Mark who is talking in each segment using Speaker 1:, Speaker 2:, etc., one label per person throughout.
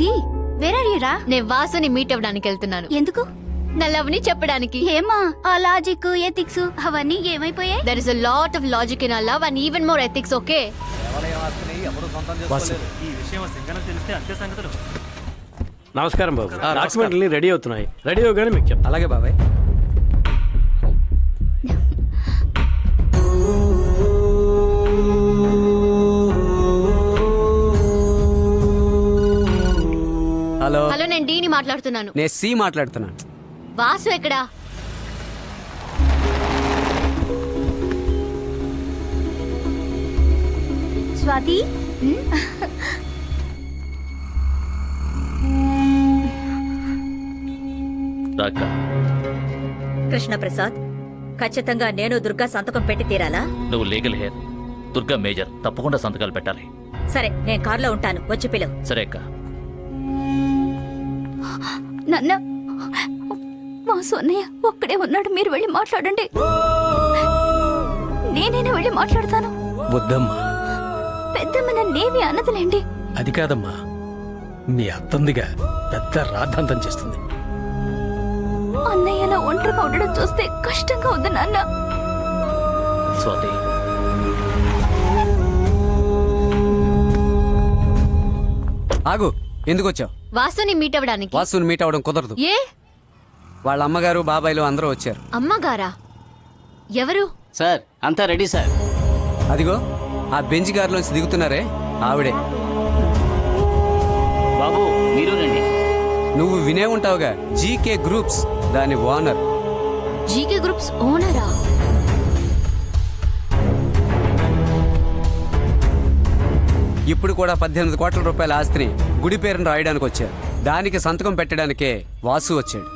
Speaker 1: D where are you రా?
Speaker 2: నేను వాసుని meet అవ్వడానికి వెళ్తున్నాను.
Speaker 1: ఎందుకు?
Speaker 2: నా లవ్ని చెప్పడానికి.
Speaker 1: ఏమా? ఆ లాజిక్ ఎథిక్స్ అవన్నీ ఏమైపోయాయి?
Speaker 2: There is a lot of logic in love and even more ethics okay
Speaker 3: ఈ విషయం సింగన తెలిస్తే అంతే సంగతులు
Speaker 4: నమస్కారం. బాబు డాక్యుమెంట్లన్నీ రెడీ అవుతున్నాయి. రెడీ అవగానే మీకు చెప్తాను
Speaker 5: అలాగే బాబాయ్.
Speaker 2: మాట్లాడుతున్నాను.
Speaker 5: నేను సి మాట్లాడుతున్నాను
Speaker 2: వాసు ఎక్కడా?
Speaker 1: స్వాతి?
Speaker 6: కృష్ణప్రసాద్ ఖచ్చితంగా నేను దుర్గా సంతకం పెట్టి తీరాలా?
Speaker 7: నువ్వు లీగల్ హెయిర్ దుర్గా మేజర్ తప్పకుండా సంతకాలు పెట్టాలి.
Speaker 6: సరే నేను కారులో ఉంటాను. వచ్చి పిలువు
Speaker 7: సరే అక్క.
Speaker 1: నన్న మా సొన్నయ్య ఒక్కడే ఉన్నాడు. మీరు వెళ్ళి మాట్లాడండి. నేనైనా వెళ్ళి మాట్లాడతాను.
Speaker 4: వద్దమ్మా.
Speaker 1: పెద్దమ్మ నన్నేమి అన్నదిలేండి
Speaker 4: అది కాదమ్మా. మీ అత్తందిగా పెద్ద రాద్ధాంతం చేస్తుంది.
Speaker 1: అన్నయ్య అలా ఒంటరిగా ఉండడం చూస్తే కష్టంగా ఉంది నాన్న.
Speaker 7: స్వాతి.
Speaker 5: ఆగు. ఎందుకు వచ్చావు
Speaker 2: వాసుని మీట్ అవ్వడానికి.
Speaker 5: వాసుని మీట్ అవ్వడం కుదరదు.
Speaker 2: ఏ?
Speaker 5: వాళ్ళ అమ్మగారు బాబాయిలు అందరూ వచ్చారు.
Speaker 2: అమ్మగారా? ఎవరు?
Speaker 8: సార్ అంతా రెడీ సార్.
Speaker 5: అదిగో ఆ బెంచ్ కారులోంచి దిగుతున్నారే ఆవిడే.
Speaker 8: బాబు మీరు రండి.
Speaker 5: నువ్వు వినే ఉంటావుగా జీకే గ్రూప్స్ దాని ఓనర్.
Speaker 2: జీకే గ్రూప్స్ ఓనరా?
Speaker 5: ఇప్పుడు కూడా పద్దెనిమిది కోట్ల రూపాయల ఆస్తిని గుడి పేరును రాయడానికి వచ్చారు. దానికి సంతకం పెట్టడానికే వాసు వచ్చాడు.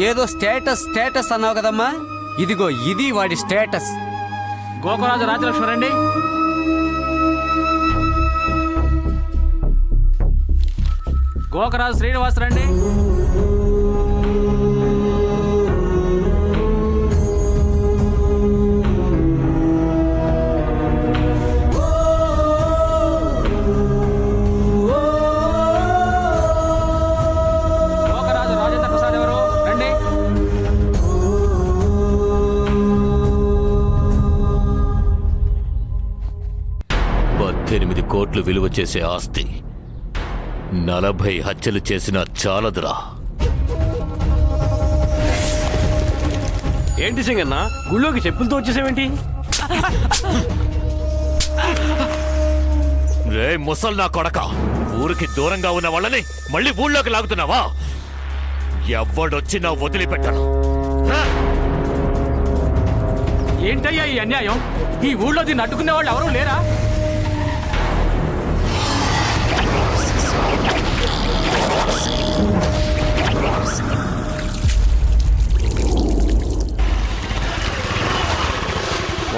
Speaker 5: ఏదో స్టేటస్ స్టేటస్ అన్నావు కదమ్మా. ఇదిగో ఇది వాడి స్టేటస్.
Speaker 3: గోకరాజు రాజలక్ష్మి రండి. గోకరాజు శ్రీనివాస్
Speaker 7: పద్దెనిమిది కోట్లు విలువ చేసే ఆస్తి. నలభై హత్యలు చేసిన చాలదురా.
Speaker 4: ఏంటి సింగన్న? గుళ్ళోకి చెప్పులతో వచ్చేసావేంటి?
Speaker 7: రే ముసల్ నా కొడక. ఊరికి దూరంగా ఉన్న వాళ్ళని మళ్ళీ ఊళ్ళోకి లాగుతున్నావా? ఎవడొచ్చినా వదిలిపెట్టను. రా!
Speaker 3: ఏంటయ్యా ఈ అన్యాయం? ఈ ఊళ్ళో దీన్ని అడ్డుకునే వాళ్ళు ఎవరూ లేరా?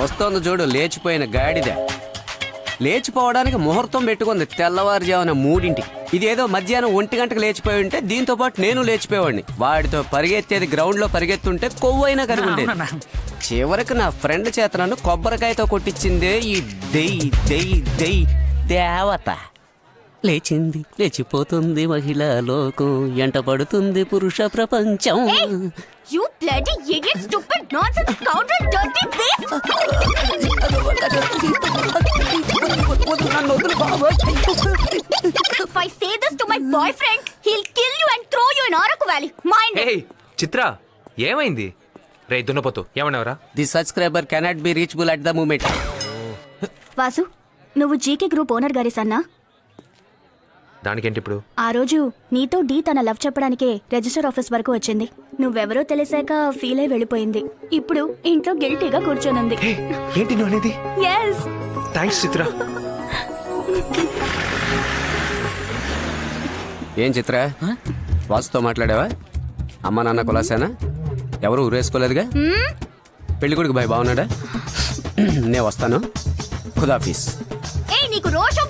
Speaker 5: వస్తోంది చూడు లేచిపోయిన గాడిద. లేచిపోవడానికి ముహూర్తం పెట్టుకుంది తెల్లవారుజామున మూడింటికి. ఇదేదో మధ్యాహ్నం ఒంటి గంటకు లేచిపోయి ఉంటే దీంతో పాటు నేను లేచిపోయేవాడిని. వాడితో పరిగెత్తేది గ్రౌండ్లో పరిగెత్తుంటే కొవ్వైనా కరుగుండేది. చివరికి నా ఫ్రెండ్ చేత నన్ను కొబ్బరికాయతో కొట్టించిందే ఈ దెయ్ దెయ్ దెయ్ దేవత. లేచింది లేచిపోతుంది మహిళా లోకం. ఎంట పడుతుంది పురుష ప్రపంచం.
Speaker 1: You bloody idiot stupid nonsense scoundrel dirty beast If I say this to my boyfriend, he'll kill you and throw you in Araku Valley. Mind it.
Speaker 9: ఏయ్ చిత్ర ఏమైంది? రే దున్నపోతు ఏమన్నావురా?
Speaker 5: The subscriber cannot be reachable at the moment
Speaker 1: Vasu నువ్వు GK group owner గారి సన్నా?
Speaker 9: దానికేంటి ఇప్పుడు?
Speaker 1: ఆ రోజు నీతో డీ తన లవ్ చెప్పడానికే రిజిస్టర్ ఆఫీస్ వరకు వచ్చింది. నువ్వెవరో తెలిసాక ఫీల్ అయి వెళ్ళిపోయింది. ఇప్పుడు ఇంట్లో గిల్టీగా కూర్చొనుంది.
Speaker 9: హే, ఏంటి నువ్వు అనేది?
Speaker 1: Yes
Speaker 9: thanks Chitra.
Speaker 5: ఏం చిత్ర? వాసుతో మాట్లాడావా? అమ్మ నాన్న కులాసేనా? ఎవరు ఊరేసుకోలేదుగా? పెళ్ళికొడుకు బాయ్ బాగున్నాడా? నేను వస్తాను. ఖుదాఫీస్
Speaker 1: ఏ నీకు రోషం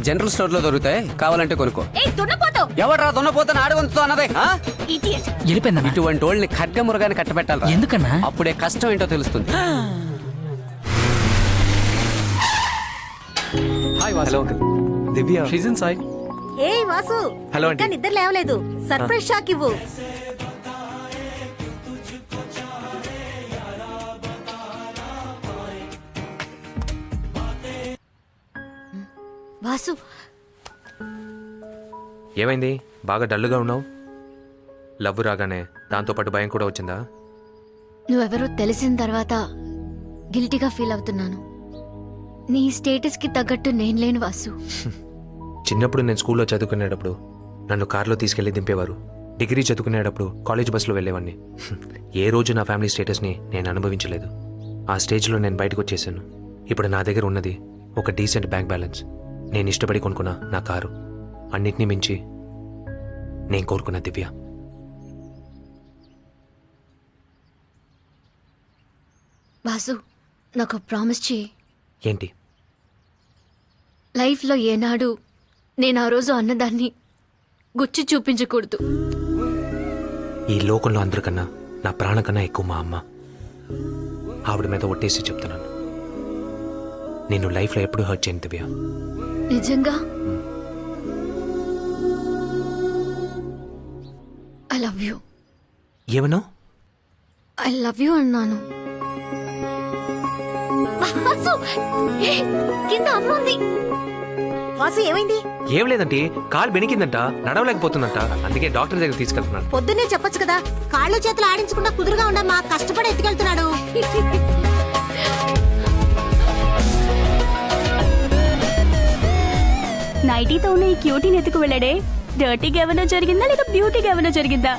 Speaker 5: జనరల్ స్టోర్లో దొరుకుతాయి. కావాలంటే కొనుక్కో.
Speaker 1: ఏ దున్నపోతావు.
Speaker 5: ఎవడరా దున్నపోతాను ఆడవంతుతో అన్నదే ఆ?
Speaker 1: ఇడియట్
Speaker 8: వెళ్ళిపోయిందన్నా
Speaker 5: ఇటువంటి వాళ్ళని ఖడ్గమురగాని కట్టబెట్టాలి
Speaker 8: ఎందుకన్నా
Speaker 5: అప్పుడే కష్టం ఏంటో తెలుస్తుంది. Hi
Speaker 9: Divya.
Speaker 4: She's inside
Speaker 6: ఏ వాసు
Speaker 9: హలో
Speaker 6: ఇంకా. నిద్ర లేవలేదు. సర్ప్రైజ్ షాక్ ఇవ్వు.
Speaker 2: వాసు.
Speaker 9: ఏమైంది? బాగా డల్గా ఉన్నావు? లవ్ రాగానే దాంతోపాటు భయం కూడా వచ్చిందా?
Speaker 2: నువ్వెవరో తెలిసిన తర్వాత గిల్టీగా ఫీల్ అవుతున్నాను. నీ స్టేటస్కి తగ్గట్టు నేను లేను వాసు.
Speaker 9: చిన్నప్పుడు నేను స్కూల్లో చదువుకునేటప్పుడు నన్ను కారులో తీసుకెళ్ళి దింపేవారు. డిగ్రీ చదువుకునేటప్పుడు కాలేజ్ బస్సులో వెళ్ళేవాడిని. ఏ రోజు నా ఫ్యామిలీ స్టేటస్ని నేను అనుభవించలేదు. ఆ స్టేజ్లో నేను బయటకు వచ్చేసాను. ఇప్పుడు నా దగ్గర ఉన్నది ఒక డీసెంట్ బ్యాంక్ బ్యాలెన్స్. నేను ఇష్టపడి కొనుక్కున్న నా కారు. అన్నిటినీ మించి నేను కోరుకున్న దివ్య.
Speaker 2: వాసు నాకు ప్రామిస్ చేయి
Speaker 9: ఏంటి?
Speaker 2: లైఫ్లో ఏనాడు నేను ఆ రోజు అన్నదాన్ని గుచ్చి చూపించకూడదు.
Speaker 9: ఈ లోకంలో అందరికన్నా నా ప్రాణం కన్నా ఎక్కువ మా అమ్మ. ఆవిడ మీద ఒట్టేసి చెప్తున్నాను. నేను లైఫ్లో ఎప్పుడు హర్ట్ చేయను దివ్య.
Speaker 2: నిజంగా? ఐ లవ్ యూ
Speaker 9: ఏమన్నా
Speaker 2: ఐ లవ్ యూ అన్నాను. కింద అమ్మ ఉంది.
Speaker 6: వాసు ఏమైంది?
Speaker 9: ఏం లేదంటే కాలు బెనికిందంట నడవలేకపోతుందంట. అందుకే డాక్టర్ దగ్గర తీసుకెళ్తున్నాను.
Speaker 6: పొద్దున్నే చెప్పొచ్చు కదా కాళ్ళు చేతులు ఆడించకుండా కుదురుగా ఉండమ్మా కష్టపడి ఎత్తుకెళ్తున్నాడు.
Speaker 1: నైటీతో ఉన్న ఈ క్యూటీని ఎత్తుకు వెళ్ళాడే? డర్టీగా ఏమైనా జరిగిందా లేక బ్యూటీగా ఏమైనా జరిగిందా?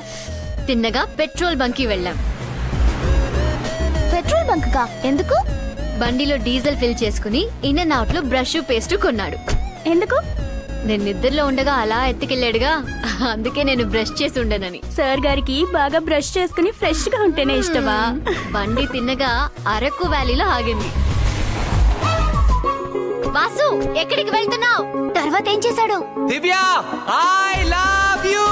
Speaker 2: తిన్నగా పెట్రోల్ బంక్కి వెళ్ళాం.
Speaker 1: పెట్రోల్ బంక్ కా ఎందుకు?
Speaker 2: బండిలో డీజిల్ ఫిల్ చేసుకుని ఇన్ అండ్ అవుట్లో బ్రష్ పేస్ట్ కొన్నాడు.
Speaker 1: ఎందుకు?
Speaker 2: నేను నిద్రలో ఉండగా అలా ఎత్తుకెళ్ళాడుగా. అందుకే నేను బ్రష్ చేసి ఉండనని.
Speaker 1: సార్ గారికి బాగా బ్రష్ చేసుకుని ఫ్రెష్గా ఉంటేనే ఇష్టమా?
Speaker 2: బండి తిన్నగా అరకు వ్యాలీలో ఆగింది. వాసు ఎక్కడికి వెళ్తున్నావు?
Speaker 1: తర్వాత ఏం చేశాడు?
Speaker 9: Divya I love you!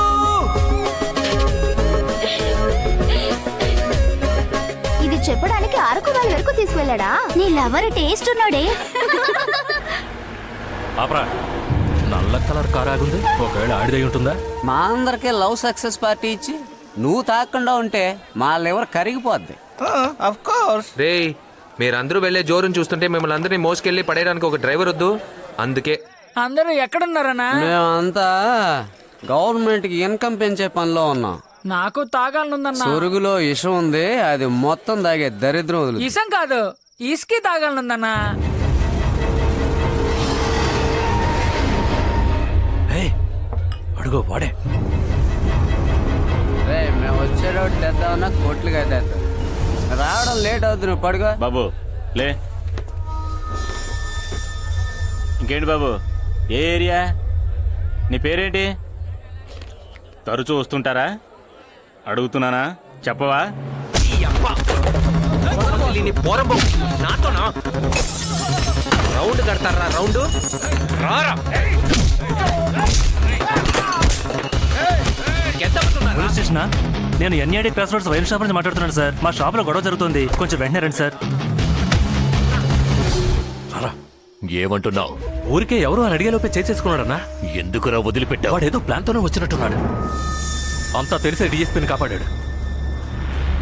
Speaker 1: ఇది చెప్పడానికి అరకు వాళ్ళ వరకు తీసుకెళ్ళాడా? నీ లవర్ టేస్ట్ ఉన్నాడే.
Speaker 4: ఆపరా. నల్ల కలర్ కార్ ఆగుంది. ఒకవేళ ఆడిదై ఉంటుందా?
Speaker 5: మా అందరికీ లవ్ సక్సెస్ పార్టీ ఇచ్చి నువ్వు తాకుండా ఉంటే మా లివర్ కరిగిపోద్ది.
Speaker 9: రే మీరందరూ వెళ్ళే జోరుని చూస్తుంటే మిమ్మల్ని అందరినీ మోసుకెళ్ళి పడేయడానికి ఒక డ్రైవర్ వద్దు. అందుకే.
Speaker 3: అందరూ ఎక్కడున్నారన్నా?
Speaker 5: మేమంతా గవర్నమెంట్కి ఇన్కమ్ పెంచే పనిలో ఉన్నాం.
Speaker 3: నాకు తాగాలనుందన్నా.
Speaker 5: సొరుగులో ఇషం ఉంది అది మొత్తం తాగే దరిద్రం వదులు
Speaker 3: ఇసం కాదు ఇసుకి తాగాలనుందన్నా.
Speaker 4: అడుగో వాడే.
Speaker 5: రే మేము వచ్చేటప్పుడు తెద్దామన్నా కోట్లుగా తెద్దాం రావడం లేట్ అవుతుంది నువ్వు పడుకో.
Speaker 10: బాబు లే. ఇంకేంటి బాబు? ఏ ఏరియా? నీ పేరేంటి? తరచూ వస్తుంటారా? అడుగుతున్నానా? చెప్పవా?
Speaker 9: నాతోనా? రౌండ్ కడతారా? రౌండ్? రారా.
Speaker 10: స్టేషనా నేను NID cross roads wine shop నుంచి మాట్లాడుతున్నాను సార్. మా షాప్లో గొడవ జరుగుతుంది. కొంచెం వెంటనే రండి సార్.
Speaker 7: ఏమంటున్నావు?
Speaker 4: ఊరికే ఎవరు అని అడిగేలోపే చేసేసుకున్నాడన్నా?
Speaker 7: ఎందుకురా వదిలిపెట్టావు?
Speaker 4: వాడు ఏదో ప్లాన్తోనే వచ్చినట్టున్నాడు. అంతా తెలిసే డిఎస్పీని కాపాడాడు.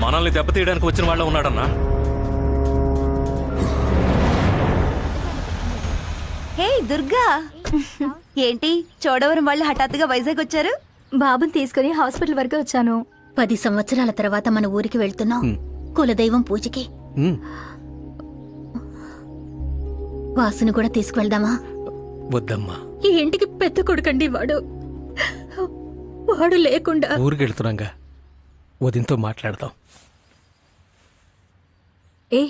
Speaker 4: మనల్ని దెబ్బతీయడానికి వచ్చిన వాళ్ళ ఉన్నాడన్నా?
Speaker 6: హే దుర్గా. ఏంటి? చోడవరం వాళ్ళు హఠాత్తుగా వైజాగ్ వచ్చారు?
Speaker 1: బాబుని తీసుకుని హాస్పిటల్ వరకు వచ్చాను.
Speaker 6: పది సంవత్సరాల తర్వాత మన ఊరికి వెళ్తున్నాం. కులదైవం పూజకి. వాసుని కూడా తీసుకువెళ్దామా?
Speaker 4: వద్దమ్మా.
Speaker 6: ఈ ఇంటికి పెద్ద కొడుకండి వాడు. వాడు లేకుండా.
Speaker 4: ఊరికి వెళ్తున్నాగా. వదినతో మాట్లాడదాం.
Speaker 6: ఏ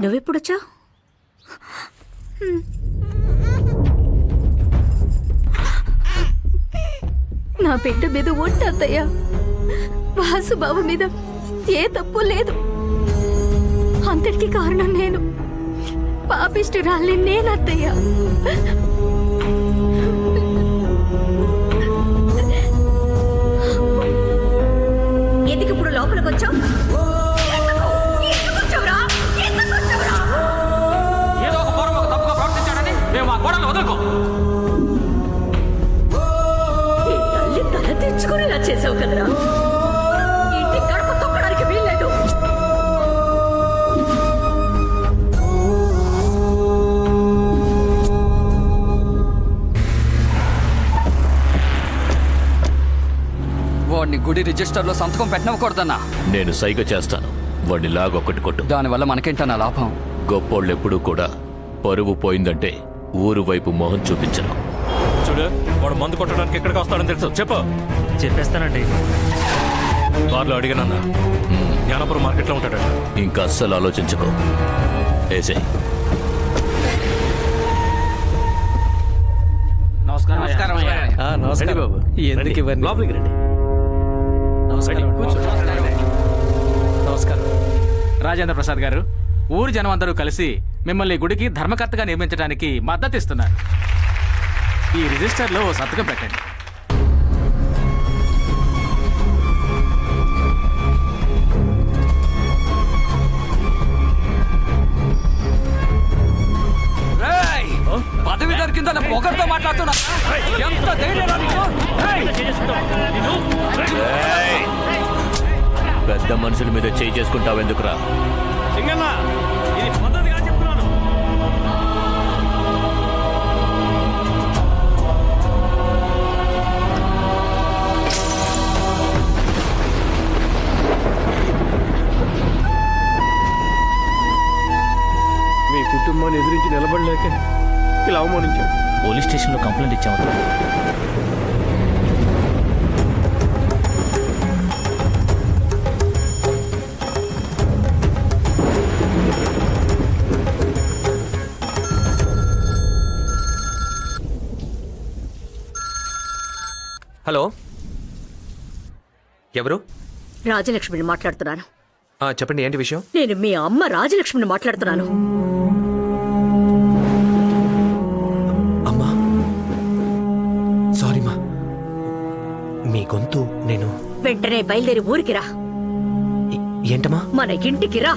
Speaker 6: నువ్వెప్పుడొచ్చా
Speaker 1: నా బిడ్డ మీద ఒట్టు అత్తయ్య మీద ఏ తప్పు లేదు. అంతటికి కారణం నేను. పాపిష్టురాల్ని
Speaker 3: నేనత్తయ్యా.
Speaker 11: గుడి రిజిస్టర్లో సంతకం పెట్టనకూడదన్నా
Speaker 7: నేను సైగ చేస్తాను. వాడిని లాగొక్కటి కొట్టు.
Speaker 11: దానివల్ల మనకేంటన్నా లాభం?
Speaker 7: గొప్పోళ్ళెప్పుడూ కూడా పరువు పోయిందంటే ఊరు వైపు మొహం చూపించరు
Speaker 4: చూడు వాడు మందు కొట్టడానికి ఎక్కడికి వస్తాడని తెలుసు. చెప్పు.
Speaker 12: చెప్పేస్తానండి.
Speaker 4: కార్లో అడిగానన్నా జ్ఞానపురం మార్కెట్లో ఉంటాడు
Speaker 7: ఇంకా అస్సలు ఆలోచించుకో. ఏసే.
Speaker 8: నమస్కారం నమస్కారం
Speaker 3: బాబు. ఎందుకు ఇవన్నీ? లోపలికి రండి. నమస్కారం. నమస్కారం. రాజేంద్ర ప్రసాద్ గారు ఊరు జనం అందరూ కలిసి మిమ్మల్ని గుడికి ధర్మకర్తగా నియమించడానికి మద్దతు ఇస్తున్నారు ఈ రిజిస్టర్లో ఓ సంతకం పెట్టండి.
Speaker 11: పదవి దొరికిందన్న పొగర్తో మాట్లాడుతున్నా ఎంత ధైర్యం
Speaker 7: పెద్ద మనుషుల మీద చేయి చేసుకుంటావెందుకురా
Speaker 3: మీ కుటుంబాన్ని ఎదిరించి నిలబడలేక ఇలా అవమానించాడు.
Speaker 12: పోలీస్ స్టేషన్లో కంప్లైంట్ ఇచ్చాము
Speaker 9: హలో. ఎవరు?
Speaker 13: రాజలక్ష్మిని మాట్లాడుతున్నాను.
Speaker 9: ఆ, చెప్పండి ఏంటి విషయం?
Speaker 13: నేను మీ అమ్మ రాజలక్ష్మిని మాట్లాడుతున్నాను.
Speaker 9: అమ్మా. సారీ మా. మీ గొంతు నేను
Speaker 13: వెంటనే బయలుదేరి ఊరికి రా.
Speaker 9: ఏ- ఏంటమ్మా?
Speaker 13: మన ఇంటికి రా.